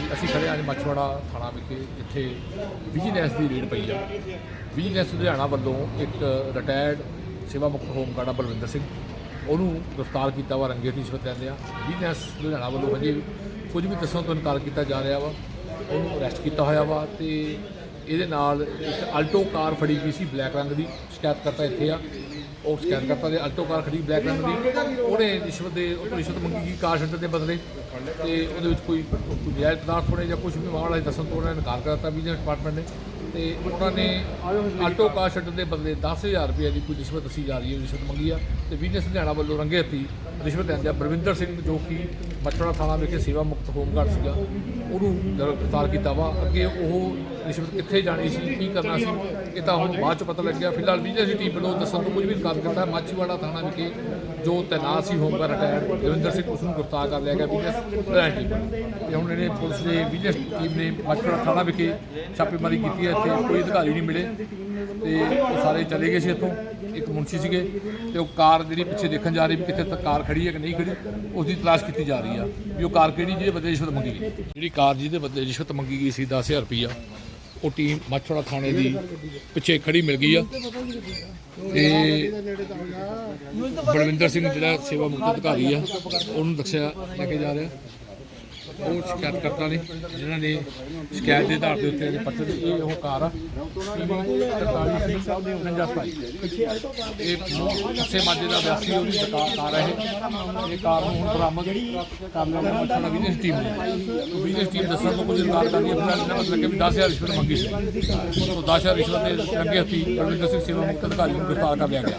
ਜੀ ਅਸੀਂ ਖੜੇ ਅੱਜ ਮਛਵਾੜਾ ਥਾਣਾ ਵਿਖੇ ਇੱਥੇ ਬਿਜ਼ਨਸ ਦੀ ਰੇਡ ਪਈ ਆ। ਬਿਜ਼ਨਸ ਲੁਧਿਆਣਾ ਵੱਲੋਂ ਇੱਕ ਰਿਟਾਇਰਡ ਸੇਵਾ ਮੁਕਤ ਹੋਮ ਗਾਰਡਾ ਬਲਵਿੰਦਰ ਸਿੰਘ। ਉਹਨੂੰ ਗ੍ਰਿਫਤਾਰ ਕੀਤਾ ਵਾ, ਰੰਗੇ ਦੀ ਸ਼ਬਦ ਲੈਂਦੇ ਆ। ਬਿਜ਼ਨਸ ਲੁਧਿਆਣਾ ਵੱਲੋਂ ਹਜੇ ਕੁਝ ਵੀ ਦੱਸਣ ਤੋਂ ਇਨਕਾਰ ਕੀਤਾ ਜਾ ਰਿਹਾ ਵਾ, ਉਹਨੂੰ ਅਰੈਸਟ ਕੀਤਾ ਹੋਇਆ ਵਾ ਤੇ ਇਹਦੇ ਨਾਲ ਇੱਕ ਆਲਟੋ ਕਾਰ ਫੜੀ ਗਈ ਸੀ ਬਲੈਕ ਰੰਗ ਦੀ ਸ਼ਿਕਾਇਤ ਕਰਤਾ ਇੱਥੇ ਆ। ਉਹ ਸ਼ਿਕਾਇਤ ਕਰਤਾ ਦੇ ਆਲਟੋ ਕਾਰ ਖੜੀ ਬਲੈਕ ਰੰਗ ਦੀ। ਉਹਨੇ ਰਿਸ਼ਵਤ ਦੇ ਉਹ ਰਿਸ਼ਵਤ ਮੰਗੀ ਗਈ ਕਾਰ ਛੱਡਣ ਦੇ ਬਦਲੇ। ਤੇ ਉਹਦੇ ਵਿੱਚ ਕੋਈ ਕੋਈ ਨਜਾਇਜ਼ ਪਦਾਰਥ ਹੋਣੇ ਜਾਂ ਕੁਝ ਵੀ ਮਾਮਲਾ ਹੈ, ਦੱਸਣ ਤੋਂ ਉਹਨਾਂ ਨੇ ਇਨਕਾਰ ਕਰ ਦਿੱਤਾ ਵਿਜੀਲੈਂਸ ਡਿਪਾਰਟਮੈਂਟ ਨੇ। ਤੇ ਉਹਨਾਂ ਨੇ ਆਲਟੋ ਕਾਰ ਛੱਡਣ ਦੇ ਬਦਲੇ 10000 ਰੁਪਏ ਦੀ ਕੋਈ ਰਿਸ਼ਵਤ ਅਸੀਂ ਜਾ ਰਹੀ ਹੈ ਰਿਸ਼ਵਤ ਮੰਗੀ ਆ। ਤੇ ਵਿਜੀਲੈਂਸ ਹਰਿਆਣਾ ਵੱਲੋਂ ਰੰਗੇ ਹੱਥੀ ਰਿਸ਼ਵਤ ਲੈਂਦੇ ਆ ਬਰਵਿੰਦਰ ਸਿੰਘ ਜੋ ਕਿ ਮੱਛੜਾ ਥਾਣਾ ਵਿਖੇ ਸੇਵਾ ਮੁਕਤ ਹੋਮਗਾਰਡ ਸੀਗਾ, ਉਹਨੂੰ ਗ੍ਰਿਫਤਾਰ ਕੀਤਾ ਵਾ। ਅੱਗੇ ਉਹ ਰਿਸ਼ਵਤ ਕਿੱਥੇ ਜਾਣੀ ਸੀ, ਕੀ ਕਰਨਾ ਸੀ, ਇਹ ਤਾਂ ਹੁਣ ਬਾਅਦ ਚ ਪਤਾ ਲੱਗਿਆ। ਫਿਲਹਾਲ ਵਿਜੀਲੈਂਸ ਦੀ ਟੀਮ ਵੱਲੋਂ ਦੱਸਣ ਤੋਂ ਕੁਝ ਵੀ ਇਨਕਾਰ ਕਰਦਾ ਮਾਚੀਵਾੜਾ ਥਾਣਾ ਵਿਖੇ ਜੋ ਤੈਨਾਤ ਸੀ home guard retired Davinder Singh ਉਸ ਨੂੰ ਗ੍ਰਿਫਤਾਰ ਕਰ ਲਿਆ ਗਿਆ। ਵਿਜੀਲੈਂਸ ਲੁਧਿਆਣਾ ਟੀਮ ਤੇ ਹੁਣ ਇਹਨੇ ਪੁਲਿਸ ਦੇ ਵਿਜੀਲੈਂਸ ਟੀਮ ਨੇ ਮਾਚੀਵਾੜਾ ਥਾਣਾ ਵਿਖੇ ਛਾਪੇਮਾਰੀ ਕੀਤੀ ਹੈ। ਇੱਥੇ ਕੋਈ ਅਧਿਕਾਰੀ ਨਹੀਂ ਮਿਲੇ ਤੇ ਉਹ ਸਾਰੇ ਚਲੇ ਗਏ ਸੀ ਇੱਥੋਂ, ਇੱਕ ਮੁਨਸ਼ੀ ਸੀਗੇ ਤੇ ਉਹ ਕਾਰ ਜਿਹੜੀ ਪਿੱਛੇ ਦੇਖਣ ਜਾ ਰਹੀ ਵੀ ਕਿੱਥੇ ਤੱਕ ਕਾਰ ਖੜੀ ਹੈ ਕਿ ਨਹੀਂ ਖੜੀ ਉਸ ਦੀ ਤਲਾਸ਼ ਕੀਤੀ ਜਾ ਰਹੀ ਆ ਵੀ ਉਹ ਕਾਰ ਕਿਹੜੀ ਜਿਹਦੇ ਬਦਲੇ ਰਿਸ਼ਵਤ ਮੰਗੀ ਗਈ। ਜਿਹੜੀ ਕਾਰ ਜਿਹਦੇ ਬਦਲੇ ਰਿਸ਼ਵਤ ਮੰਗੀ ਗਈ ਸੀ 10000 ਰੁਪਈਆ, ਉਹ ਟੀਮ ਮਾਛੜਾ ਥਾਣੇ ਦੀ ਪਿੱਛੇ ਖੜੀ ਮਿਲ ਗਈ ਆ। ਤੇ ਬਲਵਿੰਦਰ ਸਿੰਘ ਜਿਹੜਾ ਸੇਵਾ ਮੁਕਤ ਅਧਿਕਾਰੀ ਆ, ਉਹਨੂੰ ਦੱਸਿਆ ਲੈ ਕੇ ਜਾ ਰਿਹਾ। ਉਹ ਸ਼ਿਕਾਇਤਕਰਤਾ ਨੇ, ਜਿਨ੍ਹਾਂ ਨੇ ਸ਼ਿਕਾਇਤ ਦੇ ਆਧਾਰ ਦੇ ਉੱਤੇ ਇਹ ਪੱਤਰ ਇਹ ਉਹ ਕਾਰ ਆ। 43 ਇਹ ਸੇ ਮਾਜੇ ਦਾ ਵਿਅਕਤੀ, ਉਹਦੀ ਕਾਰ ਕਾਰ ਹੈ ਇਹ। ਕਾਰ ਨੂੰ ਹੁਣ ਬਰਾਮਦ ਕਰ ਲਿਆ ਮੱਛਣਾ ਬਿਜ਼ਨਸ ਟੀਮ ਨੇ। ਬਿਜ਼ਨਸ ਟੀਮ ਦੱਸਣ ਤੋਂ ਕੁਝ ਇਨਕਾਰ ਕਰਦੀ ਹੈ ਫਿਰ ਇਹਨਾਂ ਮਤਲਬ ਕਿ 10000 ਰਿਸ਼ਵਤ ਮੰਗੀ ਸੀ। ਉਹ 10000 ਰਿਸ਼ਵਤ ਦੇ ਲੱਗੇ ਹੱਥੀ ਬਲਵਿੰਦਰ ਸਿੰਘ ਸੇਵਾ ਮੁਕਤ ਅਧਿਕਾਰੀ ਨੂੰ ਗ੍ਰਿਫਤਾਰ ਕਰ ਲਿਆ ਗਿਆ।